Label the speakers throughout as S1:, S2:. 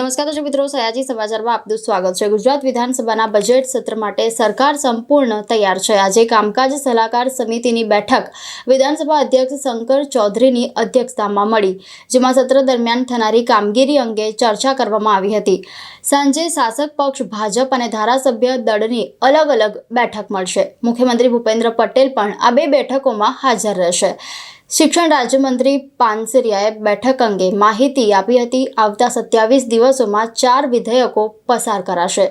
S1: નમસ્કાર દર્શક મિત્રો, સયાજી સમાચારમાં આપનું સ્વાગત છે. ગુજરાત વિધાનસભાના બજેટ સત્ર માટે સરકાર સંપૂર્ણ તૈયાર છે. આજે કામકાજ સલાહકાર સમિતિની બેઠક વિધાનસભા અધ્યક્ષ શંકર ચૌધરીની અધ્યક્ષતામાં મળી, જેમાં સત્ર દરમિયાન થનારી કામગીરી અંગે ચર્ચા કરવામાં આવી હતી. સાંજે શાસક પક્ષ, ભાજપ અને ધારાસભ્ય દળની અલગ અલગ બેઠક મળશે. મુખ્યમંત્રી ભૂપેન્દ્ર પટેલ પણ આ બે બેઠકોમાં હાજર રહેશે. શિક્ષણ રાજ્યમંત્રી પાનસરિયાએ બેઠક અંગે માહિતી આપી હતી. આવતા સત્યાવીસ દિવસોમાં ચાર વિધેયકો પસાર કરાશે.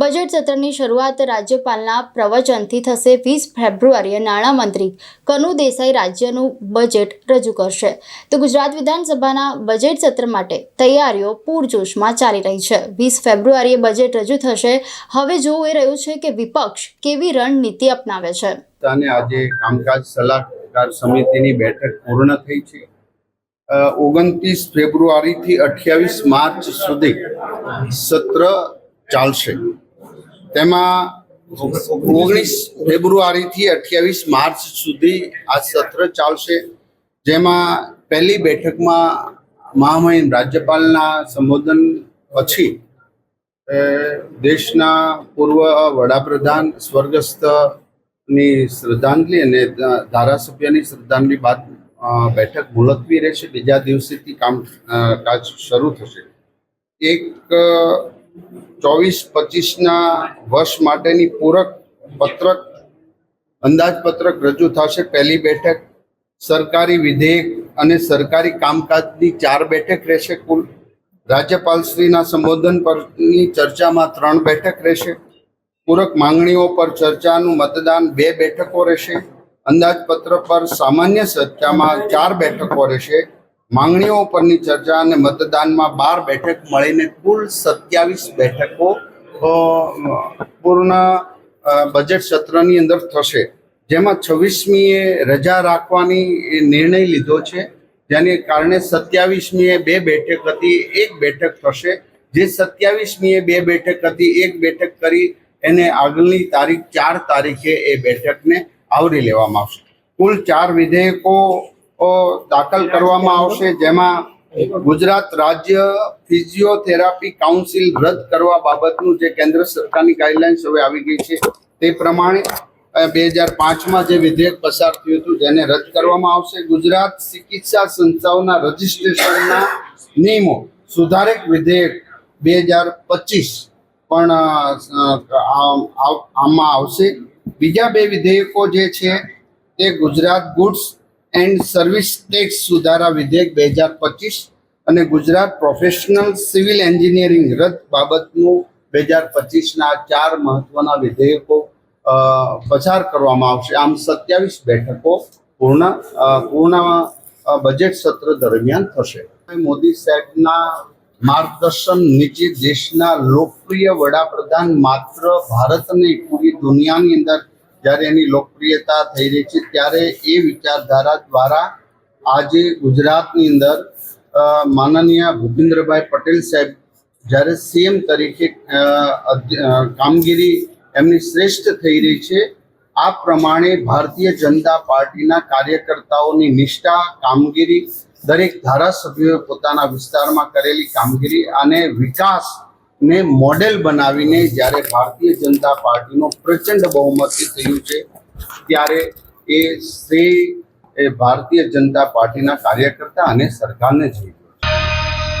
S1: બજેટ સત્રની શરૂઆત રાજ્યપાલના પ્રવચનથી થશે. વીસ ફેબ્રુઆરીએ નાણામંત્રી કનુ દેસાઈ રાજ્યનું બજેટ રજૂ કરશે. તો ગુજરાત વિધાનસભાના બજેટ સત્ર માટે તૈયારીઓ પૂરજોશમાં ચાલી રહી છે. વીસ ફેબ્રુઆરીએ બજેટ રજૂ થશે. હવે જોવું એ રહ્યું છે કે વિપક્ષ કેવી રણનીતિ અપનાવે છે.
S2: આજે કામકાજ સલાહકાર સમિતિની બેઠક પૂર્ણ થઈ છે. ઓગણત્રીસ ફેબ્રુઆરીથી અઠ્યાવીસ માર્ચ સુધી સત્ર ચાલશે. તેમાં ઓગણીસ ફેબ્રુઆરીથી અઠ્યાવીસ માર્ચ સુધી આ સત્ર ચાલશે. જેમાં પહેલી બેઠકમાં મહામહિમ રાજ્યપાલના સંબોધન પછી દેશના પૂર્વ વડાપ્રધાન, સ્વર્ગસ્થ ની શ્રદ્ધાંજલિ અને ધારાસભ્યની શ્રદ્ધાંજલિ બાદ બેઠક મુલતવી રહેશે. બીજા દિવસેથી કામ કાજ શરૂ થશે. એક ચોવીસ પચીસના વર્ષ માટેની પૂરક પત્રક, અંદાજપત્રક રજૂ થશે. પહેલી બેઠક સરકારી વિધેયક અને સરકારી કામકાજની ચાર બેઠક રહેશે કુલ. રાજ્યપાલશ્રીના સંબોધન પરની ચર્ચામાં ત્રણ બેઠક રહેશે. પૂરક માંગણીઓ પર ચર્ચાનું મતદાન બે બેઠકો રહેશે. અંદાજપત્ર પર સામાન્ય ચર્ચામાં ચાર બેઠકો રહેશે. માંગણીઓ પરની ચર્ચા અને મતદાનમાં બાર બેઠક મળીને કુલ સત્યાવીસ બેઠકો પૂર્ણ બજેટ સત્રની અંદર થશે. જેમાં છવ્વીસમીએ રજા રાખવાની નિર્ણય લીધો છે. જેને કારણે સત્યાવીસમીએ બે બેઠક હતી, એક બેઠક થશે. જે સત્યાવીસમીએ બે બેઠક હતી, એક બેઠક કરી એને આગળની તારીખ ચાર તારીખે એ બેઠકને આવરી લેવામાં આવશે. કુલ ચાર વિધેયકો દાખલ કરવામાં આવશે, જેમાં ગુજરાત રાજ્ય ફિઝિયોથેરાપી કાઉન્સિલ રદ કરવા બાબતનું જે કેન્દ્ર સરકારની ગાઈડલાઇન્સ હવે આવી ગઈ છે, તે પ્રમાણે બે હજાર પાંચમાં જે વિધેયક પસાર થયું હતું, જેને રદ કરવામાં આવશે. ગુજરાત ચિકિત્સા સંસ્થાઓના રજિસ્ટ્રેશનના નિયમો સુધારક વિધેયક બે હજાર પચીસ પણ આમાં આવશે. બીજા બે વિધેયકો જે છે, તે Gujarat goods and service tax સુધારા વિધેયક બે હજાર પચીસ અને ગુજરાત પ્રોફેશનલ સિવિલ એન્જિનિયરિંગ રદ બાબતનું બે હજાર પચીસના ચાર મહત્વના વિધેયકો પસાર કરવામાં આવશે. આમ સત્યાવીસ બેઠકો પૂર્ણ પૂર્ણ બજેટ સત્ર દરમિયાન થશે. મોદી સાહેબના માર્ગદર્શન નીચે દેશના લોકપ્રિય વડાપ્રધાન માત્ર ભારત નહીં, પૂરી દુનિયાની અંદર જ્યારે એની લોકપ્રિયતા થઈ રહી છે, ત્યારે એ વિચારધારા દ્વારા આજે ગુજરાતની અંદર માનનીય ભૂપેન્દ્રભાઈ પટેલ સાહેબ જ્યારે સીએમ તરીકે કામગીરી એમની શ્રેષ્ઠ થઈ રહી છે. આ પ્રમાણે ભારતીય જનતા પાર્ટીના કાર્યકર્તાઓની નિષ્ઠા, કામગીરી દરેક ધારાસભ્યોએ પોતાના વિસ્તારમાં કરેલી કામગીરી અને વિકાસને મોડેલ બનાવીને જ્યારે ભારતીય જનતા પાર્ટીનો પ્રચંડ બહુમતી થયું છે, ત્યારે એ શ્રેય એ ભારતીય જનતા પાર્ટીના કાર્યકર્તા અને સરકારને જોઈએ.